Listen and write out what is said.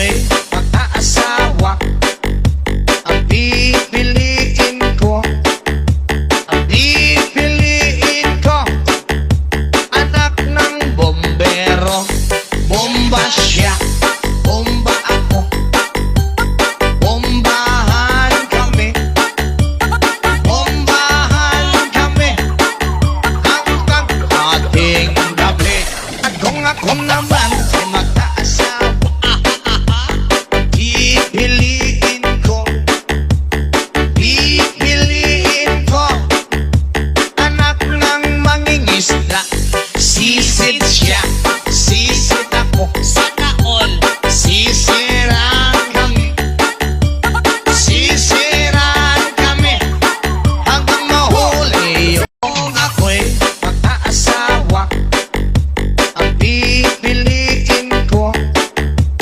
amoy Pag-aasawa Ang pipiliin ko. Ang pipiliin ko. Anak ng bombero. Bomba siya. Bomba ako. Bombahan kami. Bombahan kami. Hanggang ating gabi. At kung ako naman ay mag probinsya kami. Sisirang kami. Hanggang mahuli. Yung ako'y mag-aasawa Ang pita